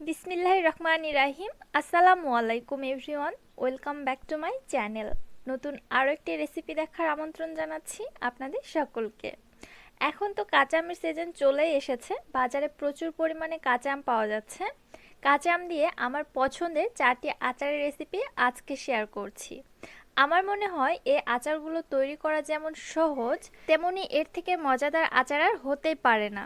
বিসমিল্লাহ রহমান ইরাহিম আসসালামু আলাইকুম, everyone. Welcome back to my channel. নতুন আরও একটি রেসিপি দেখার আমন্ত্রণ জানাচ্ছি আপনাদের সকলকে। এখন তো কাঁচা আমের সিজন চলেই এসেছে। বাজারে প্রচুর পরিমাণে কাঁচা আম পাওয়া যাচ্ছে। কাঁচা আম দিয়ে আমার পছন্দের চারটি আচারের রেসিপি আজকে শেয়ার করছি। আমার মনে হয় এই আচারগুলো তৈরি করা যেমন সহজ, তেমনি এর থেকে মজাদার আচার আর হতেই পারে না।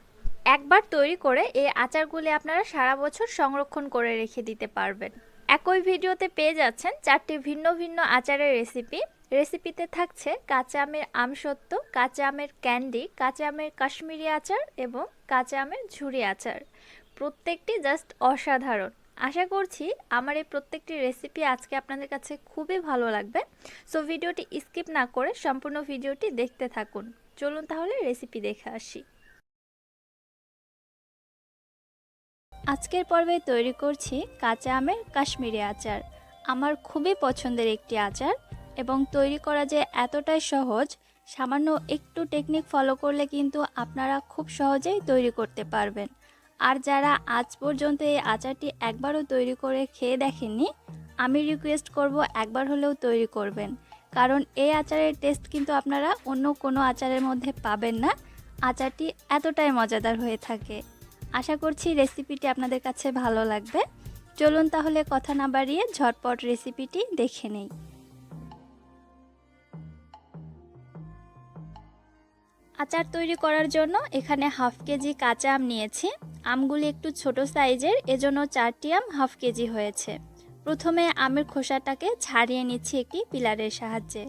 একবার তৈরি করে এই আচারগুলি আপনারা সারা বছর সংরক্ষণ করে রেখে দিতে পারবেন। একই ভিডিওতে পেয়ে যাচ্ছেন চারটি ভিন্ন ভিন্ন আচারের রেসিপি রেসিপিতে থাকছে কাঁচা আমের আমসত্ত্ব কাঁচা আমের ক্যান্ডি কাঁচা আমের কাশ্মীরি আচার এবং কাঁচা আমের ঝুড়ি আচার। প্রত্যেকটি জাস্ট অসাধারণ। আশা করছি আমার এই প্রত্যেকটি রেসিপি আজকে আপনাদের কাছে খুবই ভালো লাগবে। সো ভিডিওটি স্কিপ না করে সম্পূর্ণ ভিডিওটি দেখতে থাকুন। চলুন তাহলে রেসিপি দেখে আসি। আজকের পর্বে তৈরি করছি কাঁচা আমের কাশ্মীরি আচার। আমার খুবই পছন্দের একটি আচার এবং তৈরি করা যে এতটাই সহজ, সামান্য একটু টেকনিক ফলো করলে কিন্তু আপনারা খুব সহজেই তৈরি করতে পারবেন। আর যারা আজ পর্যন্ত এই আচারটি একবারও তৈরি করে খেয়ে দেখেননি, আমি রিকোয়েস্ট করব একবার হলেও তৈরি করবেন। কারণ এই আচারের টেস্ট কিন্তু আপনারা অন্য কোনো আচারের মধ্যে পাবেন না। আচারটি এতটাই মজাদার হয়ে থাকে। আশা করছি রেসিপিটি আপনাদের কাছে ভালো লাগবে। চলুন তাহলে কথা না বাড়িয়ে ঝটপট রেসিপিটি দেখে নেই। আচার তৈরি করার জন্য এখানে হাফ কেজি কাঁচা আম নিয়েছি। আমগুলি একটু ছোট সাইজের, এজন্য চারটি আম হাফ কেজি হয়েছে। প্রথমে আমের খোসাটাকে ছাড়িয়ে নিচ্ছি একটি পিলারের সাহায্যে।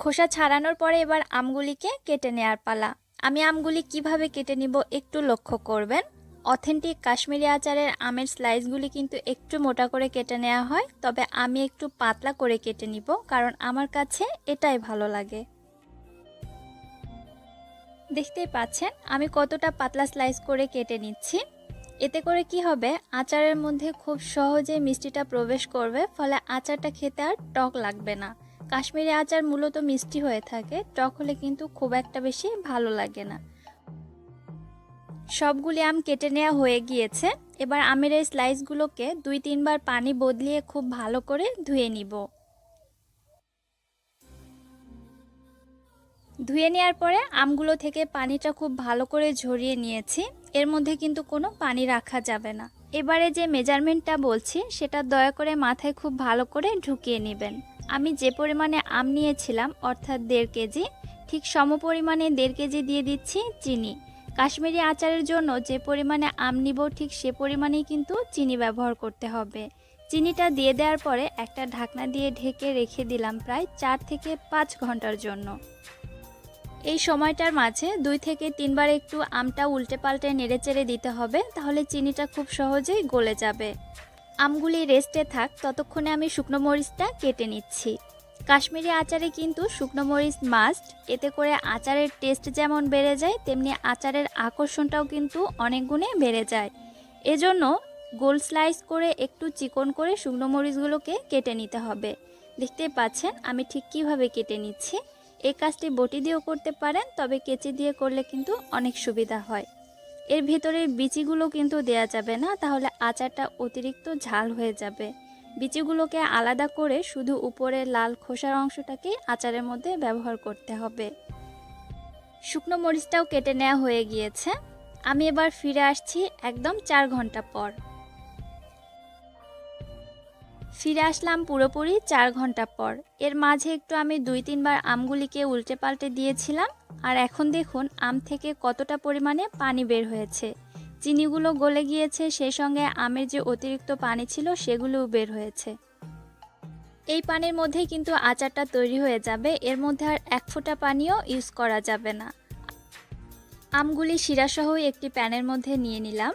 খোসা ছাড়ানোর পরে এবার আমগুলিকে কেটে নেওয়ার পালা। আমি আমগুলি কীভাবে কেটে নিব একটু লক্ষ্য করবেন। অথেন্টিক কাশ্মীরি আচারের আমের স্লাইসগুলি কিন্তু একটু মোটা করে কেটে নেওয়া হয়, তবে আমি একটু পাতলা করে কেটে নিব কারণ আমার কাছে এটাই ভালো লাগে। দেখতেই পাচ্ছেন, আমি কতটা পাতলা স্লাইস করে কেটে নিচ্ছি। এতে করে কি হবে, আচারের মধ্যে খুব সহজে মিষ্টিটা প্রবেশ করবে, ফলে আচারটা খেতে আর টক লাগবে না। কাশ্মীরি আচার মূলত মিষ্টি হয়ে থাকে টক হলে কিন্তু খুব একটা বেশি ভালো লাগে না। সবগুলি আম কেটে নেওয়া হয়ে গিয়েছে। এবার আমের এই স্লাইসগুলোকে দুই তিনবার পানি বদলিয়ে খুব ভালো করে ধুয়ে নিব। ধুয়ে নেওয়ার পরে আমগুলো থেকে পানিটা খুব ভালো করে ঝরিয়ে নিয়েছি। এর মধ্যে কিন্তু কোনো পানি রাখা যাবে না। এবারে যে মেজারমেন্টটা বলছি, সেটা দয়া করে মাথায় খুব ভালো করে ঢুকিয়ে নেবেন। আমি যে পরিমাণে আম নিয়েছিলাম, অর্থাৎ দেড় কেজি, ঠিক সম পরিমাণে দেড় কেজি দিয়ে দিচ্ছি চিনি। কাশ্মীরি আচারের জন্য যে পরিমাণে আম নিব, ঠিক সে পরিমাণেই কিন্তু চিনি ব্যবহার করতে হবে। চিনিটা দিয়ে দেওয়ার পরে একটা ঢাকনা দিয়ে ঢেকে রেখে দিলাম প্রায় চার থেকে পাঁচ ঘণ্টার জন্য। এই সময়টার মাঝে দুই থেকে তিনবার একটু আমটা উল্টে পাল্টে নেড়ে চেড়ে দিতে হবে, তাহলে চিনিটা খুব সহজেই গলে যাবে। আমগুলি রেস্টে থাক, ততক্ষণে আমি শুকনো মরিচটা কেটে নিচ্ছি। কাশ্মীরি আচারে কিন্তু শুকনো মরিচ মাস্ট এতে করে আচারের টেস্ট যেমন বেড়ে যায়, তেমনি আচারের আকর্ষণটাও কিন্তু অনেক গুণে বেড়ে যায়। এজন্য গোল স্লাইস করে একটু চিকন করে শুকনো মরিচগুলোকে কেটে নিতে হবে। দেখতে পাচ্ছেন, আমি ঠিক কীভাবে কেটে নিচ্ছি। এই কাজটি বটি দিয়েও করতে পারেন, তবে কেচি দিয়ে করলে কিন্তু অনেক সুবিধা হয়। এর ভিতরে বিচিগুলো কিন্তু দেয়া যাবে না, তাহলে আচারটা অতিরিক্ত ঝাল হয়ে যাবে। বিচিগুলোকে আলাদা করে শুধু উপরের লাল খোসার অংশটাকেই আচারের মধ্যে ব্যবহার করতে হবে। শুকনো মরিচটাও কেটে নেওয়া হয়ে গিয়েছে। আমি এবার ফিরে আসছি একদম চার ঘণ্টা পর। ফিরে আসলাম পুরোপুরি চার ঘণ্টা পর। এর মাঝে একটু আমি দুই তিনবার আমগুলিকে উল্টে পাল্টে দিয়েছিলাম, আর এখন দেখুন আম থেকে কতটা পরিমাণে পানি বের হয়েছে। চিনিগুলো গলে গিয়েছে, সেই সঙ্গে আমের যে অতিরিক্ত পানি ছিল সেগুলোও বের হয়েছে। এই পানির মধ্যেই কিন্তু আচারটা তৈরি হয়ে যাবে, এর মধ্যে আর এক ফোঁটা পানিও ইউজ করা যাবে না। আমগুলি শিরাসহ একটি প্যানের মধ্যে নিয়ে নিলাম।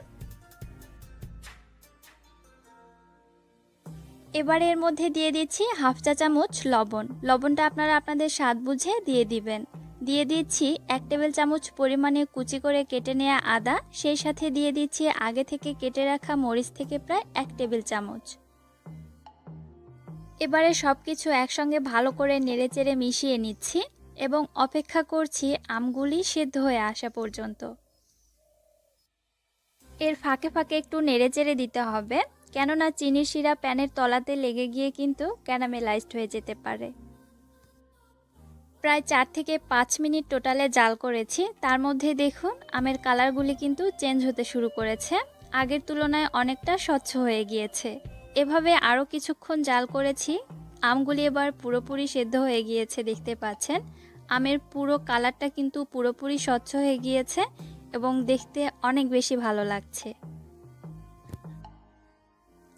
এবারে এর মধ্যে দিয়ে দিচ্ছি হাফ চা চামচ লবণ। লবণটা আপনারা আপনাদের স্বাদ বুঝে দিয়ে দিবেন। দিয়ে দিচ্ছি এক টেবিল চামচ পরিমাণে কুচি করে কেটে নেওয়া আদা। সেই সাথে দিয়ে দিচ্ছি আগে থেকে কেটে রাখা মরিচ থেকে প্রায় এক টেবিল চামচ। এবারে সব কিছু একসঙ্গে ভালো করে নেড়েচেড়ে মিশিয়ে নিচ্ছি এবং অপেক্ষা করছি আমগুলি সেদ্ধ হয়ে আসা পর্যন্ত। এর ফাঁকে ফাঁকে একটু নেড়ে চেড়ে দিতে হবে। কেননা চিনির শিরা প্যানের তলাতে লেগে গিয়ে কিন্তু ক্যারামেলাইজড হয়ে যেতে পারে। প্রায় চার থেকে পাঁচ মিনিট টোটালে জাল করেছি। তার মধ্যে দেখুন, আমের কালারগুলি কিন্তু চেঞ্জ হতে শুরু করেছে। আগের তুলনায় অনেকটা স্বচ্ছ হয়ে গিয়েছে। এভাবে আরও কিছুক্ষণ জাল করেছি। আমগুলি এবার পুরোপুরি সেদ্ধ হয়ে গিয়েছে, দেখতে পাচ্ছেন। আমের পুরো কালারটা কিন্তু পুরোপুরি স্বচ্ছ হয়ে গিয়েছে এবং দেখতে অনেক বেশি ভালো লাগছে।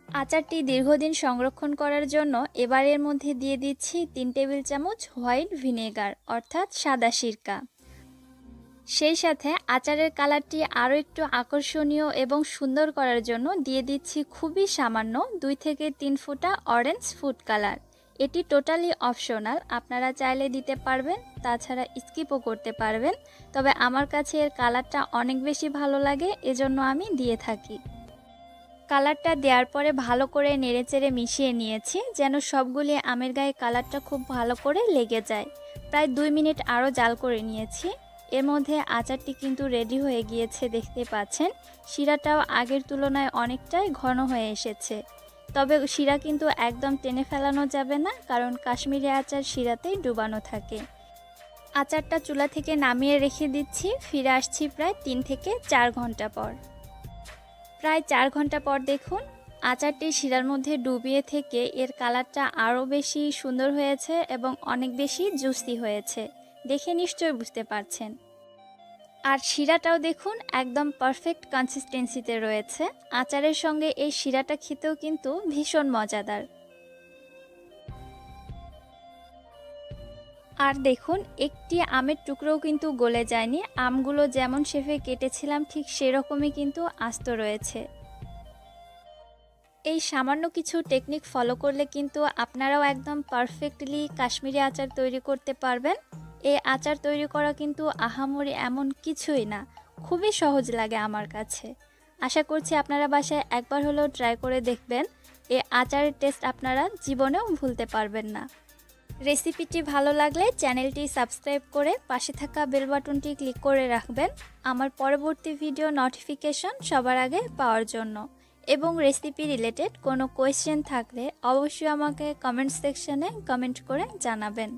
আচারটি দীর্ঘদিন সংরক্ষণ করার জন্য এবার এর মধ্যে দিয়ে দিচ্ছি তিন টেবিল চামচ হোয়াইট ভিনেগার, অর্থাৎ সাদা সিরকা। সেই সাথে আচারের কালারটি আরও একটু আকর্ষণীয় এবং সুন্দর করার জন্য দিয়ে দিচ্ছি খুবই সামান্য দুই থেকে তিন ফুটা অরেঞ্জ ফুড কালার। এটি টোটালি অপশনাল, আপনারা চাইলে দিতে পারবেন, তাছাড়া স্কিপও করতে পারবেন। তবে আমার কাছে এর কালারটা অনেক বেশি ভালো লাগে, এজন্য আমি দিয়ে থাকি। কালারটা দেওয়ার পরে ভালো করে নেড়েচেড়ে মিশিয়ে নিয়েছি, যেন সবগুলি আমের গায়ে কালারটা খুব ভালো করে লেগে যায়। প্রায় দুই মিনিট আরও জাল করে নিয়েছি। এর মধ্যে আচারটি কিন্তু রেডি হয়ে গিয়েছে, দেখতে পাচ্ছেন। শিরাটাও আগের তুলনায় অনেকটাই ঘন হয়ে এসেছে। তবে শিরা কিন্তু একদম টেনে ফেলানো যাবে না, কারণ কাশ্মীরি আচার শিরাতেই ডুবানো থাকে। আচারটা চুলা থেকে নামিয়ে রেখে দিচ্ছি, ফিরে আসছি প্রায় তিন থেকে চার ঘণ্টা পর। প্রায় চার ঘণ্টা পর দেখুন, আচারটি শিরার মধ্যে ডুবিয়ে থেকে এর কালারটা আরও বেশি সুন্দর হয়েছে এবং অনেক বেশি জুসি হয়েছে। দেখে নিশ্চয় বুঝতে পারছেন। আর শিরাটাও দেখুন একদম পারফেক্ট কনসিস্টেন্সিতে রয়েছে। আচারের সঙ্গে এই শিরাটা খেতেও কিন্তু ভীষণ মজাদার। আর দেখুন, একটি আমের টুকরোও কিন্তু গলে যায়নি। আমগুলো যেমন শেফে কেটেছিলাম, ঠিক সেরকমই কিন্তু আস্ত রয়েছে। এই সামান্য কিছু টেকনিক ফলো করলে কিন্তু আপনারাও একদম পারফেক্টলি কাশ্মীরি আচার তৈরি করতে পারবেন। এই আচার তৈরি করা কিন্তু আহামরি এমন কিছুই না, খুবই সহজ লাগে আমার কাছে। আশা করছি আপনারা বাসায় একবার হলেও ট্রাই করে দেখবেন। এই আচারের টেস্ট আপনারা জীবনেও ভুলতে পারবেন না। রেসিপিটি ভালো লাগলে চ্যানেলটি সাবস্ক্রাইব করে পাশে থাকা বেল বাটনটি ক্লিক করে রাখবেন। আমার পরবর্তী ভিডিও নোটিফিকেশন সবার আগে পাওয়ার জন্য। এবং রেসিপি রিলেটেড কোনো কোয়েশ্চেন থাকলে অবশ্যই আমাকে কমেন্ট সেকশনে কমেন্ট করে জানাবেন।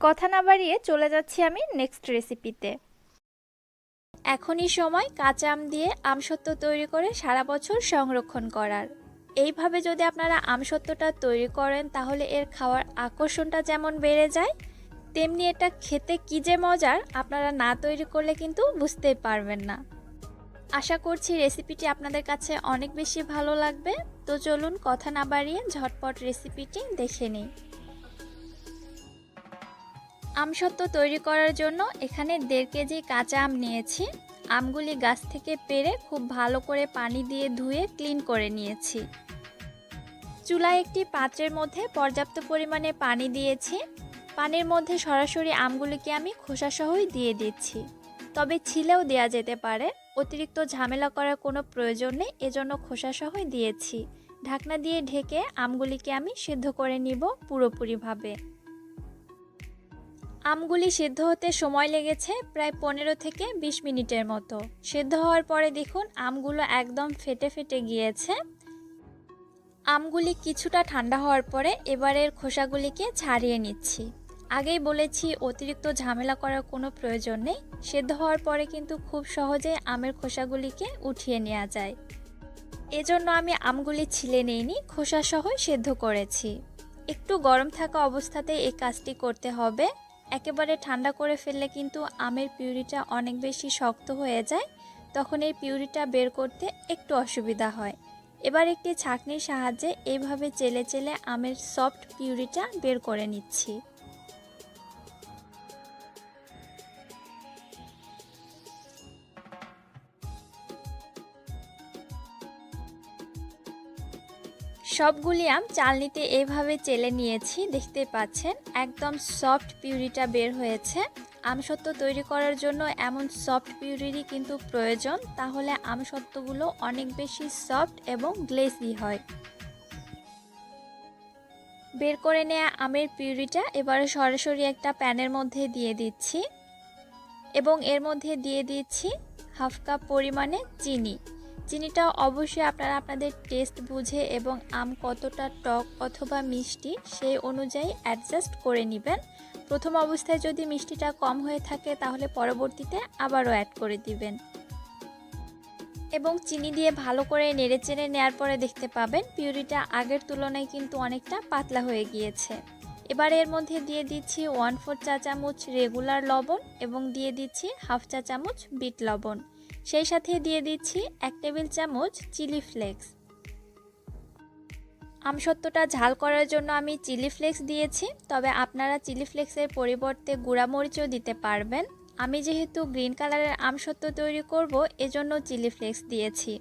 কথা না বাড়িয়ে চলে যাচ্ছি আমি নেক্সট রেসিপিতে এখনই সময় কাঁচা আম দিয়ে আমসত্ত্ব তৈরি করে সারা বছর সংরক্ষণ করার। এইভাবে যদি আপনারা আমসত্ত্বটা তৈরি করেন, তাহলে এর খাওয়ার আকর্ষণটা যেমন বেড়ে যায়, তেমনি এটা খেতে কী যে মজার আপনারা না তৈরি করলে কিন্তু বুঝতেই পারবেন না। আশা করছি রেসিপিটি আপনাদের কাছে অনেক বেশি ভালো লাগবে। তো চলুন কথা না বাড়িয়ে ঝটপট রেসিপিটি দেখে নিই। আমসত্ত্ব তৈরি করার জন্য এখানে দেড় কেজি কাঁচা আম নিয়েছি। আমগুলি গাছ থেকে পেরে খুব ভালো করে পানি দিয়ে ধুয়ে ক্লিন করে নিয়েছি। চুলায় একটি পাত্রের মধ্যে পর্যাপ্ত পরিমাণে পানি দিয়েছি। পানির মধ্যে সরাসরি আমগুলিকে আমি খোসাসহই দিয়ে দিচ্ছি। তবে ছিলেও দেয়া যেতে পারে। অতিরিক্ত ঝামেলা করার কোনো প্রয়োজন নেই, এজন্য খোসাসহই দিয়েছি। ঢাকনা দিয়ে ঢেকে আমগুলিকে আমি সেদ্ধ করে নিব পুরোপুরিভাবে। আমগুলি সেদ্ধ হতে সময় লেগেছে প্রায় পনেরো থেকে বিশ মিনিটের মতো। সেদ্ধ হওয়ার পরে দেখুন, আমগুলো একদম ফেটে ফেটে গিয়েছে। আমগুলি কিছুটা ঠান্ডা হওয়ার পরে এবারের খোসাগুলিকে ছাড়িয়ে নিচ্ছি। আগেই বলেছি, অতিরিক্ত ঝামেলা করার কোনো প্রয়োজন নেই। সেদ্ধ হওয়ার পরে কিন্তু খুব সহজে আমের খোসাগুলিকে উঠিয়ে নেওয়া যায়। এজন্য আমি আমগুলি ছিলে নিইনি, খোসাসহ সেদ্ধ করেছি। একটু গরম থাকা অবস্থাতে এই কাজটি করতে হবে। একেবারে ঠান্ডা করে ফেললে কিন্তু আমের পিউরিটা অনেক বেশি শক্ত হয়ে যায়, তখন এই পিউরিটা বের করতে একটু অসুবিধা হয়। এবার একটি ছাঁকনির সাহায্যে এইভাবে চেলে চেলে আমের সফট পিউরিটা বের করে নিচ্ছি। সবগুলি আম চালনিতে এভাবে চেলে নিয়েছি, দেখতে পাচ্ছেন? একদম সফট পিউরিটা বের হয়েছে। আম আমসত্ত্ব তৈরি করার জন্য এমন সফট পিউরিরই কিন্তু প্রয়োজন, তাহলে আম আমসত্ত্বগুলো অনেক বেশি সফট এবং গ্লেসি হয়। বের করে নেওয়া আমের পিউরিটা এবারে সরাসরি একটা প্যানের মধ্যে দিয়ে দিচ্ছি এবং এর মধ্যে দিয়ে দিচ্ছি হাফ কাপ পরিমাণে চিনি। চিনিটা অবশ্যই আপনারা আপনাদের টেস্ট বুঝে এবং আম কতটা টক অথবা মিষ্টি সেই অনুযায়ী অ্যাডজাস্ট করে নেবেন। প্রথম অবস্থায় যদি মিষ্টিটা কম হয়ে থাকে তাহলে পরবর্তীতে আবারও অ্যাড করে দিবেন। এবং চিনি দিয়ে ভালো করে নেড়েচেড়ে নেওয়ার পরে দেখতে পাবেন পিউরিটা আগের তুলনায় কিন্তু অনেকটা পাতলা হয়ে গিয়েছে। এবার এর মধ্যে দিয়ে দিচ্ছি ওয়ান ফোর চা চামচ রেগুলার লবণ এবং দিয়ে দিচ্ছি হাফ চা চামচ বিট লবণ। সেই সাথে দিয়ে দিচ্ছি এক টেবিল চামচ চিলি ফ্লেক্স। আমসত্ত্বটা ঝাল করার জন্য আমি চিলি ফ্লেক্স দিয়েছি, তবে আপনারা চিলি ফ্লেক্সের পরিবর্তে গুঁড়ামরিচও দিতে পারবেন। আমি যেহেতু গ্রিন কালারের আমসত্ত্ব তৈরি করব, এজন্য চিলি ফ্লেক্স দিয়েছি।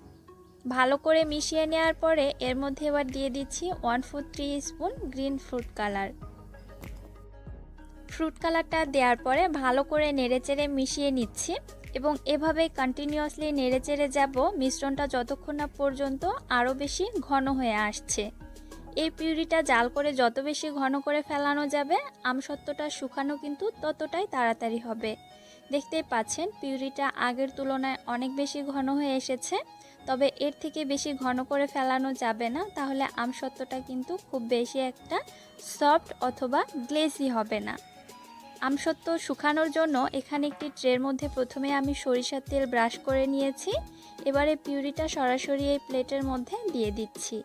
ভালো করে মিশিয়ে নেওয়ার পরে এর মধ্যে এবার দিয়ে দিচ্ছি one four three spoon green fruit colour. Fruit কালারটা দেওয়ার পরে ভালো করে নেড়েচেড়ে মিশিয়ে নিচ্ছি। এবং এভাবে কন্টিনিউয়াসলি নেড়েচেড়ে যাব, মিশ্রণটা যতক্ষণ না পর্যন্ত আরও বেশি ঘন হয়ে আসছে। এই পিউরিটা জাল করে যত বেশি ঘন করে ফেলানো যাবে, আমসত্ত্বটা শুকানো কিন্তু ততটাই তাড়াতাড়ি হবে। দেখতেই পাচ্ছেন, পিউরিটা আগের তুলনায় অনেক বেশি ঘন হয়ে এসেছে, তবে এর থেকে বেশি ঘন করে ফেলানো যাবে না, তাহলে আমসত্ত্বটা কিন্তু খুব বেশি একটা সফট অথবা গ্লেসি হবে না। আমসত্ত্ব শুকানোর জন্য এখানে একটি ট্রের মধ্যে প্রথমে আমি সরিষার তেল ব্রাশ করে নিয়েছি। এবারে পিউরিটা সরাসরি এই প্লেটের মধ্যে দিয়ে দিচ্ছি।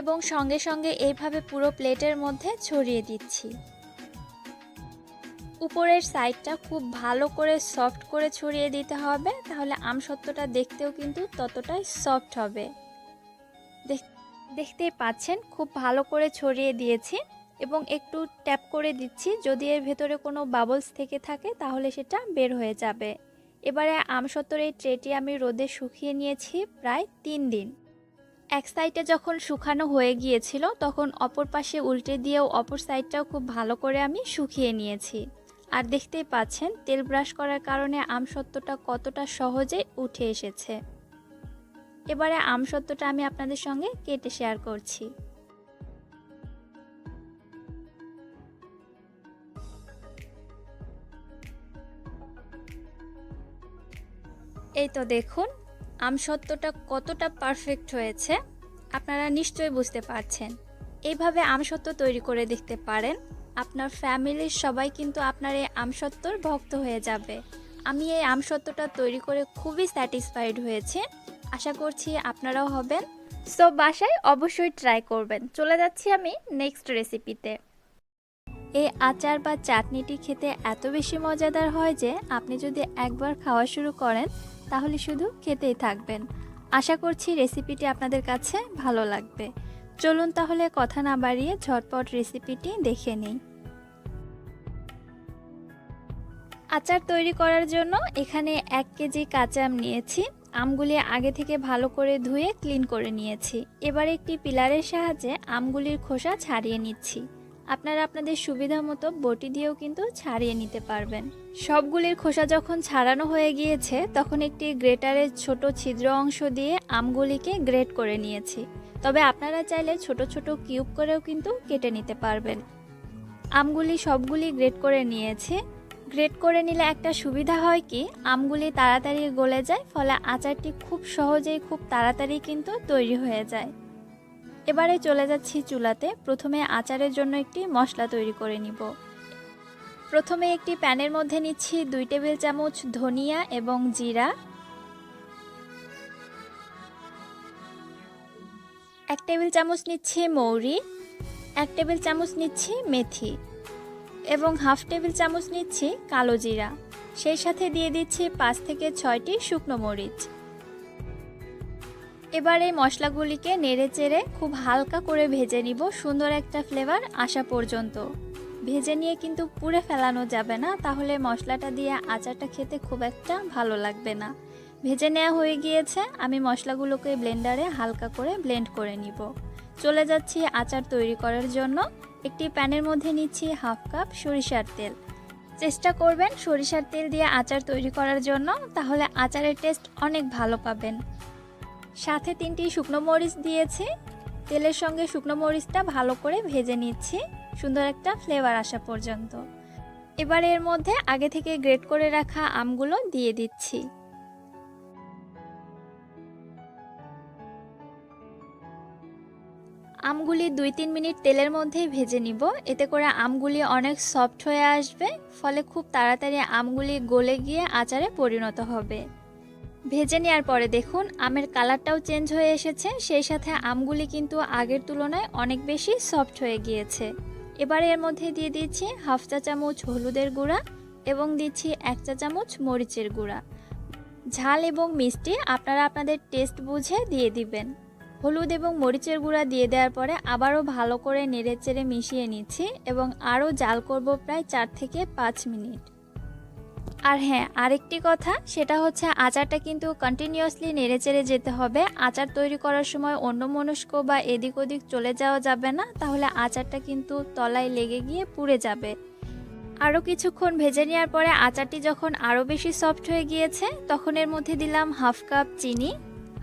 এবং সঙ্গে সঙ্গে এইভাবে পুরো প্লেটের মধ্যে ছড়িয়ে দিচ্ছি। উপরের সাইডটা খুব ভালো করে সফট করে ছড়িয়ে দিতে হবে, তাহলে আমসত্ত্বটা দেখতেও কিন্তু ততটাই সফট হবে। দেখতেই পাচ্ছেন, খুব ভালো করে ছড়িয়ে দিয়েছি। এবং একটু ট্যাপ করে দিচ্ছি। যদি এর ভেতরে কোনো বাবলস থেকে থাকে, তাহলে সেটা বের হয়ে যাবে। এবারে আমসত্ত্বর এই ট্রেটি আমি রোদে শুকিয়ে নিয়েছি প্রায় তিন দিন। এক সাইডে যখন শুকানো হয়ে গিয়েছিল, তখন অপর পাশে উল্টে দিয়েও অপর সাইডটাও খুব ভালো করে আমি শুকিয়ে নিয়েছি। আর দেখতেই পাচ্ছেন, তেল ব্রাশ করার কারণে আমসত্ত্বটা কতটা সহজে উঠে এসেছে। এবারে আমসত্ত্বটা আমি আপনাদের সঙ্গে কেটে শেয়ার করছি। এই তো দেখুন আমসত্ত্বটা কতটা পারফেক্ট হয়েছে, আপনারা নিশ্চয়ই বুঝতে পারছেন। এইভাবে আমসত্ত্ব তৈরি করে দেখতে পারেন, আপনার ফ্যামিলির সবাই কিন্তু আপনার এই আমসত্ত্বর ভক্ত হয়ে যাবে। আমি এই আমসত্ত্বটা তৈরি করে খুবই স্যাটিসফাইড হয়েছে, আশা করছি আপনারাও হবেন। সো বাসায় অবশ্যই ট্রাই করবেন। চলে যাচ্ছি আমি নেক্সট রেসিপিতে এই আচার বা চাটনিটি খেতে এত বেশি মজাদার হয় যে, আপনি যদি একবার খাওয়া শুরু করেন তাহলে শুধু খেতেই থাকবেন। আশা করছি রেসিপিটি আপনাদের কাছে ভালো লাগবে। চলুন তাহলে কথা না বাড়িয়ে ঝটপট রেসিপিটি দেখে নিই। আচার তৈরি করার জন্য এখানে এক কেজি কাঁচা আম নিয়েছি। আমগুলি আগে থেকে ভালো করে ধুয়ে ক্লিন করে নিয়েছি। এবার একটি পিলারের সাহায্যে আমগুলির খোসা ছাড়িয়ে নিচ্ছি। আপনারা আপনাদের সুবিধা মতো বটি দিয়েও কিন্তু ছাড়িয়ে নিতে পারবেন। সবগুলির খোসা যখন ছাড়ানো হয়ে গিয়েছে, তখন একটি গ্রেটারের ছোট ছিদ্র অংশ দিয়ে আমগুলিকে গ্রেট করে নিয়েছি। তবে আপনারা চাইলে ছোট ছোট কিউব করেও কিন্তু কেটে নিতে পারবেন। আমগুলি সবগুলি গ্রেট করে নিয়েছি। গ্রেট করে নিলে একটা সুবিধা হয় কি, আমগুলি তাড়াতাড়ি গলে যায়, ফলে আচারটি খুব সহজেই, খুব তাড়াতাড়ি কিন্তু তৈরি হয়ে যায়। এবারে চলে যাচ্ছি চুলাতে। প্রথমে আচারের জন্য একটি মশলা তৈরি করে নিব। প্রথমে একটি প্যানের মধ্যে নিচ্ছি দুই টেবিল চামচ ধনিয়া এবং জিরা। এক টেবিল চামচ নিচ্ছি মৌরি। এক টেবিল চামচ নিচ্ছি মেথি। এবং হাফ টেবিল চামচ নিচ্ছি কালো জিরা। সেই সাথে দিয়ে দিচ্ছি পাঁচ থেকে ছয়টি শুকনো মরিচ। এবার এই মশলাগুলিকে নেড়ে চেড়ে খুব হালকা করে ভেজে নিব সুন্দর একটা ফ্লেভার আসা পর্যন্ত। ভেজে নিয়ে কিন্তু পুড়ে ফেলানো যাবে না, তাহলে মশলাটা দিয়ে আচারটা খেতে খুব একটা ভালো লাগবে না। ভেজে নেওয়া হয়ে গিয়েছে, আমি মশলাগুলোকে ব্লেন্ডারে হালকা করে ব্লেন্ড করে নিব। চলে যাচ্ছি আচার তৈরি করার জন্য। একটি প্যানের মধ্যে নিচ্ছি হাফ কাপ সরিষার তেল। চেষ্টা করবেন সরিষার তেল দিয়ে আচার তৈরি করার জন্য, তাহলে আচারের টেস্ট অনেক ভালো পাবেন। সাথে তিনটি শুকনো মরিচ দিয়েছি। তেলের সঙ্গে শুকনো মরিচটা ভালো করে ভেজে নিচ্ছি। সুন্দর একটা ফ্লেভার আসা পর্যন্ত। এবার এর মধ্যে আগে থেকে গ্রেট করে রাখা আমগুলো দিয়ে দিচ্ছি। আমগুলি দুই তিন মিনিট তেলের মধ্যেই ভেজে নিব। এতে করে আমগুলি অনেক সফট হয়ে আসবে, ফলে খুব তাড়াতাড়ি আমগুলি গলে গিয়ে আচারে পরিণত হবে। ভেজে নেওয়ার পরে দেখুন, আমের কালারটাও চেঞ্জ হয়ে এসেছে। সেই সাথে আমগুলি কিন্তু আগের তুলনায় অনেক বেশি সফট হয়ে গিয়েছে। এবার এর মধ্যে দিয়ে দিচ্ছি হাফ চা চামচ হলুদের গুঁড়া এবং দিচ্ছি এক চা চামচ মরিচের গুঁড়া। ঝাল এবং মিষ্টি আপনারা আপনাদের টেস্ট বুঝে দিয়ে দিবেন। হলুদ এবং মরিচের গুঁড়া দিয়ে দেওয়ার পরে আবারও ভালো করে নেড়ে চেড়ে মিশিয়ে নিচ্ছি এবং আরও জাল করব প্রায় চার থেকে পাঁচ মিনিট। আর হ্যাঁ আরেকটি কথা, সেটা হচ্ছে আচারটা কিন্তু কন্টিনিউয়াসলি নেড়ে চেড়ে যেতে হবে। আচার তৈরি করার সময় অন্য মনস্ক বা এদিক ওদিক চলে যাওয়া যাবে না, তাহলে আচারটা কিন্তু তলায় লেগে গিয়ে পুড়ে যাবে। আরও কিছুক্ষণ ভেজে নেওয়ার পরে আচারটি যখন আরও বেশি সফট হয়ে গিয়েছে, তখন এর মধ্যে দিলাম হাফ কাপ চিনি,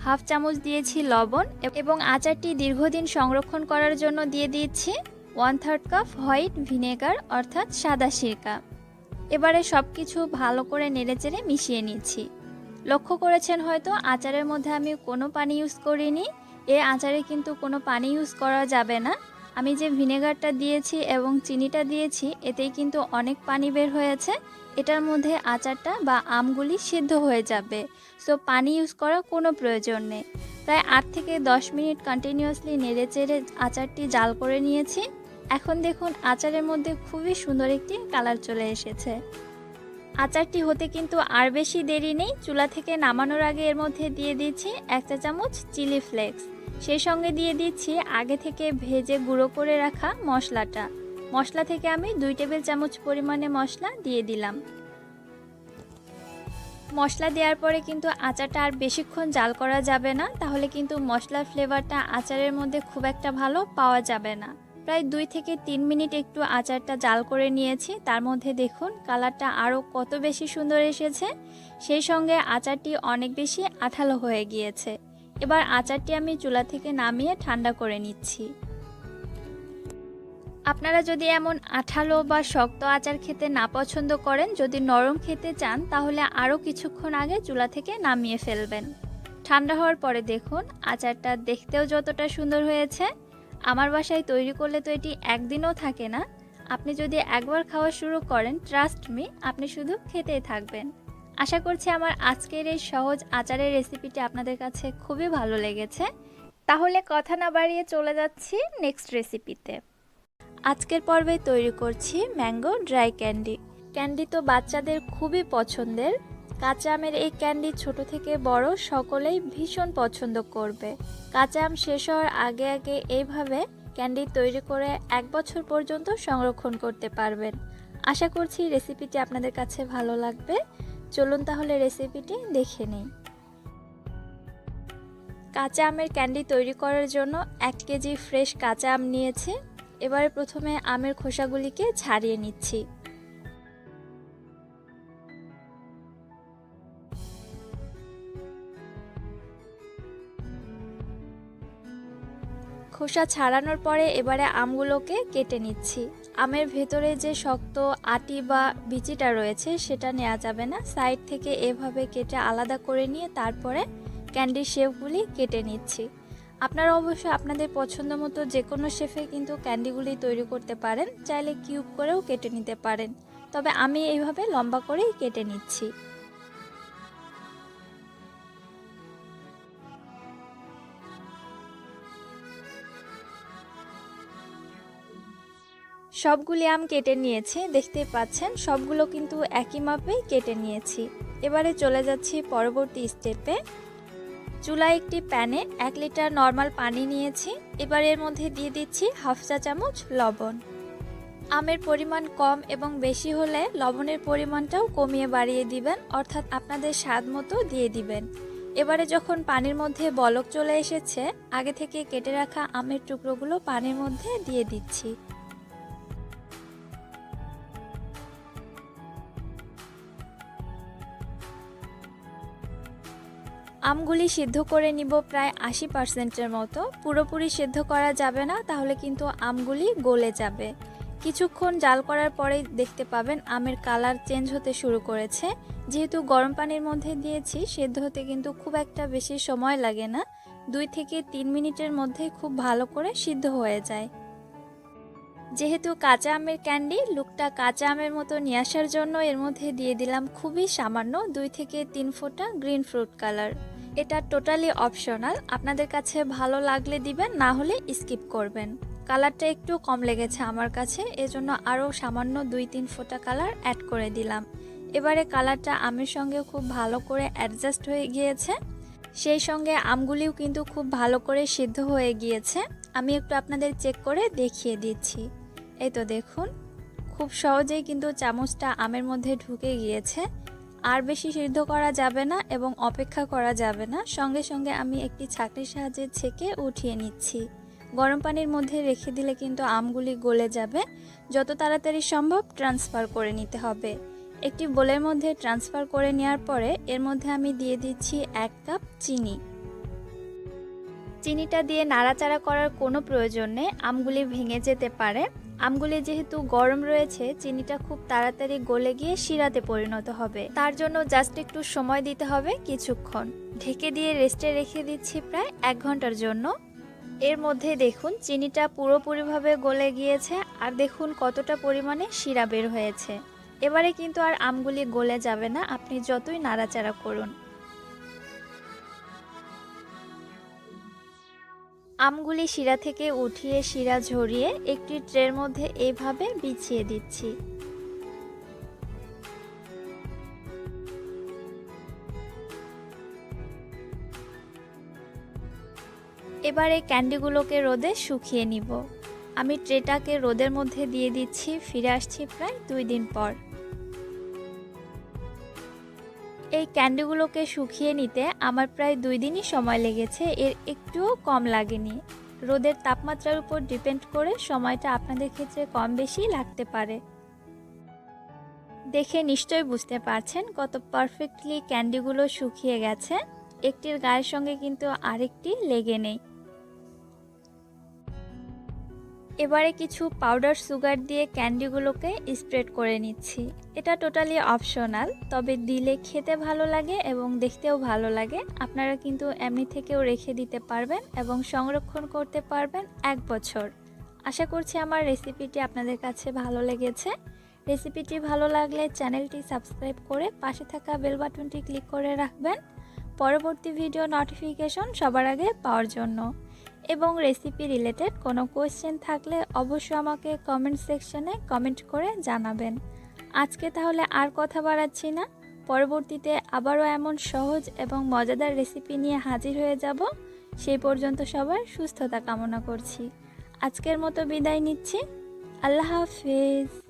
হাফ চামচ দিয়েছি লবণ এবং আচারটি দীর্ঘদিন সংরক্ষণ করার জন্য দিয়ে দিচ্ছি one third cup white vinegar, অর্থাৎ সাদা সিরকা। এবারে সব কিছু ভালো করে নেড়েচেড়ে মিশিয়ে নিচ্ছি। লক্ষ্য করেছেন হয়তো আচারের মধ্যে আমি কোনো পানি ইউজ করিনি, এ আচারে কিন্তু কোনো পানি ইউজ করা যাবে না। আমি যে ভিনেগারটা দিয়েছি এবং চিনিটা দিয়েছি, এতেই কিন্তু অনেক পানি বের হয়েছে। এটার মধ্যে আচারটা বা আমগুলি সিদ্ধ হয়ে যাবে। সো পানি ইউজ করার কোনো প্রয়োজন নেই। প্রায় আট থেকে দশ মিনিট কন্টিনিউয়াসলি নেড়ে চেড়ে আচারটি জাল করে নিয়েছি। এখন দেখুন আচারের মধ্যে খুবই সুন্দর একটি কালার চলে এসেছে। আচারটি হতে কিন্তু আর বেশি দেরি নেই। চুলা থেকে নামানোর আগে এর মধ্যে দিয়ে দিচ্ছি এক চা চামচ চিলি ফ্লেক্স। সেই সঙ্গে দিয়ে দিচ্ছি আগে থেকে ভেজে গুঁড়ো করে রাখা মশলাটা। মশলা থেকে আমি দুই টেবিল চামচ পরিমাণে মশলা দিয়ে দিলাম। মশলা দেওয়ার পরে কিন্তু আচারটা আর বেশিক্ষণ জাল করা যাবে না, তাহলে কিন্তু মশলার ফ্লেভারটা আচারের মধ্যে খুব একটা ভালো পাওয়া যাবে না। প্রায় দুই থেকে তিন মিনিট একটু আচারটা জাল করে নিয়েছি। তার মধ্যে দেখুন, কালারটা আরও কত বেশি সুন্দর এসেছে। সেই সঙ্গে আচারটি অনেক বেশি আঠালো হয়ে গিয়েছে। এবার আচারটি আমি চুলা থেকে নামিয়ে ঠান্ডা করে নিচ্ছি। আপনারা যদি এমন আঠালো বা শক্ত আচার খেতে না পছন্দ করেন, যদি নরম খেতে চান, তাহলে আরও কিছুক্ষণ আগে চুলা থেকে নামিয়ে ফেলবেন। ঠান্ডা হওয়ার পরে দেখুন, আচারটা দেখতেও যতটা সুন্দর হয়েছে। আমার বাসায় তৈরি করলে তো এটি একদিনও থাকে না। আপনি যদি একবার খাওয়া শুরু করেন ট্রাস্ট মি আপনি শুধু খেতেই থাকবেন। আশা করছি আমার আজকের এই সহজ আচারের রেসিপিটি আপনাদের কাছে খুবই ভালো লেগেছে। তাহলে কথা না বাড়িয়ে চলে যাচ্ছি নেক্সট রেসিপিতে আজকের পর্বে তৈরি করছি ম্যাঙ্গো ড্রাই ক্যান্ডি। ক্যান্ডি তো বাচ্চাদের খুবই পছন্দের। কাঁচা আমের এই ক্যান্ডি ছোট থেকে বড় সকলেই ভীষণ পছন্দ করবে। কাঁচা আম শেষ হওয়ার আগে আগে এইভাবে ক্যান্ডি তৈরি করে এক বছর পর্যন্ত সংরক্ষণ করতে পারবেন। আশা করছি রেসিপিটি আপনাদের কাছে ভালো লাগবে। চলুন তাহলে রেসিপিটি দেখে নিই। কাঁচা আমের ক্যান্ডি তৈরি করার জন্য এক কেজি ফ্রেশ কাঁচা আম নিয়েছি। এবারে প্রথমে আমের খোসাগুলিকে ছাড়িয়ে নিচ্ছি। খোসা ছাড়ানোর পরে এবারে আমগুলোকে কেটে নিচ্ছি। আমের ভেতরে যে শক্ত আটি বা বিচিটা রয়েছে, সেটা নেওয়া যাবে না। সাইড থেকে এভাবে কেটে আলাদা করে নিয়ে তারপরে ক্যান্ডির শেপগুলি কেটে নিচ্ছি। আপনারা অবশ্যই আপনাদের পছন্দ মতো যে কোনো শেফে কিন্তু ক্যান্ডিগুলি তৈরি করতে পারেন, চাইলে কিউব করেও কেটে নিতে পারেন। তবে আমি এইভাবে লম্বা করেই কেটে নিচ্ছি। সবগুলি আম কেটে নিয়েছি, দেখতেই পাচ্ছেন, সবগুলো কিন্তু একই মাপেই কেটে নিয়েছি। এবারে চলে যাচ্ছি পরবর্তী স্টেপে চুলায় একটি প্যানে এক লিটার নর্মাল পানি নিয়েছি, এবার এর মধ্যে দিয়ে দিচ্ছি হাফ চা চামচ লবণ। আমের পরিমাণ কম এবং বেশি হলে লবণের পরিমাণটাও কমিয়ে বাড়িয়ে দিবেন, অর্থাৎ আপনাদের স্বাদ মতো দিয়ে দিবেন। এবারে যখন পানির মধ্যে বলক চলে এসেছে, আগে থেকে কেটে রাখা আমের টুকরোগুলো পানির মধ্যে দিয়ে দিচ্ছি। আমগুলি সিদ্ধ করে নিব প্রায় আশি পার্সেন্টের মতো। পুরোপুরি সিদ্ধ করা যাবে না, তাহলে কিন্তু আমগুলি গলে যাবে। কিছুক্ষণ জাল করার পরেই দেখতে পাবেন আমের কালার চেঞ্জ হতে শুরু করেছে। যেহেতু গরম পানির মধ্যে দিয়েছি, সেদ্ধ হতে কিন্তু খুব একটা বেশি সময় লাগে না। দুই থেকে তিন মিনিটের মধ্যে খুব ভালো করে সিদ্ধ হয়ে যায়। যেহেতু কাঁচা আমের ক্যান্ডি, লুকটা কাঁচা আমের মতো নিয়ে আসার জন্য এর মধ্যে দিয়ে দিলাম খুবই সামান্য দুই থেকে তিন ফোঁটা গ্রিন ফ্রুট কালার। এটা টোটালি অপশনাল আপনাদের কাছে ভালো লাগলে দিবেন, না হলে স্কিপ করবেন। কালারটা একটু কম লেগেছে আমার কাছে, এজন্য আরও সামান্য দুই তিন ফোঁটা কালার অ্যাড করে দিলাম। এবারে কালারটা আমের সঙ্গে খুব ভালো করে অ্যাডজাস্ট হয়ে গিয়েছে। সেই সঙ্গে আমগুলিও কিন্তু খুব ভালো করে সিদ্ধ হয়ে গিয়েছে। আমি একটু আপনাদের চেক করে দেখিয়ে দিচ্ছি। এই তো দেখুন, খুব সহজেই কিন্তু চামচটা আমের মধ্যে ঢুকে গিয়েছে। আর বেশি সিদ্ধ করা যাবে না এবং অপেক্ষা করা যাবে না। সঙ্গে সঙ্গে আমি একটি ছাঁকনির সাহায্যে ছেঁকে উঠিয়ে নিচ্ছি। গরম পানির মধ্যে রেখে দিলে কিন্তু আমগুলি গলে যাবে। যত তাড়াতাড়ি সম্ভব ট্রান্সফার করে নিতে হবে। একটি বোলের মধ্যে ট্রান্সফার করে নেওয়ার পরে এর মধ্যে আমি দিয়ে দিচ্ছি এক কাপ চিনি। চিনিটা দিয়ে নাড়াচাড়া করার কোনো প্রয়োজন নেই। আমগুলি ভেঙে যেতে পারে। আমগুলি যেহেতু গরম রয়েছে, চিনিটা খুব তাড়াতাড়ি গলে গিয়ে শিরাতে পরিণত হবে। তার জন্য জাস্ট একটু সময় দিতে হবে কিছুক্ষণ। ঢেকে দিয়ে রেস্টে রেখে দিচ্ছি প্রায় এক ঘণ্টার জন্য। এর মধ্যে দেখুন, চিনিটা পুরোপুরিভাবে গলে গিয়েছে আর দেখুন কতটা পরিমাণে শিরা বের হয়েছে। এবারে কিন্তু আর আমগুলি গলে যাবে না। আপনি যতই নাড়াচাড়া করুন। আমগুলি শিরা থেকে উঠিয়ে শিরা ঝরিয়ে একটি ট্রের মধ্যে এইভাবে বিছিয়ে দিচ্ছি। এবারে ক্যান্ডিগুলোকে রোদে শুকিয়ে নিব। আমি ট্রেটাকে রোদের মধ্যে দিয়ে দিচ্ছি, ফিরে আসছি প্রায় দুই দিন পর। এই ক্যান্ডিগুলোকে শুকিয়ে নিতে আমার প্রায় দুই দিনই সময় লেগেছে, এর একটুও কম লাগেনি। রোদের তাপমাত্রার উপর ডিপেন্ড করে সময়টা আপনাদের ক্ষেত্রে কম বেশি লাগতে পারে। দেখে নিশ্চয়ই বুঝতে পারছেন কত পারফেক্টলি ক্যান্ডিগুলো শুকিয়ে গেছে। একটির গায়ের সঙ্গে কিন্তু আরেকটি লেগে নেই। এবারে কিছু পাউডার সুগার দিয়ে ক্যান্ডিগুলোকে স্প্রেড করে নিচ্ছি। এটা টোটালি অপশনাল তবে দিলে খেতে ভালো লাগে এবং দেখতেও ভালো লাগে। আপনারা কিন্তু এমনি থেকেও রেখে দিতে পারবেন এবং সংরক্ষণ করতে পারবেন এক বছর। আশা করছি আমার রেসিপিটি আপনাদের কাছে ভালো লেগেছে। রেসিপিটি ভালো লাগলে চ্যানেলটি সাবস্ক্রাইব করে পাশে থাকা বেল বাটনটি ক্লিক করে রাখবেন। পরবর্তী ভিডিও নোটিফিকেশন সবার আগে পাওয়ার জন্য। এবং রেসিপি রিলেটেড কোনো কোয়েশ্চেন থাকলে অবশ্যই আমাকে কমেন্ট সেকশনে কমেন্ট করে জানাবেন। আজকে তাহলে আর কথা বাড়াচ্ছি না। পরবর্তীতে আবারও এমন সহজ এবং মজাদার রেসিপি নিয়ে হাজির হয়ে যাব। সেই পর্যন্ত সবার সুস্থতা কামনা করছি। আজকের মতো বিদায় নিচ্ছি। আল্লাহ হাফিজ।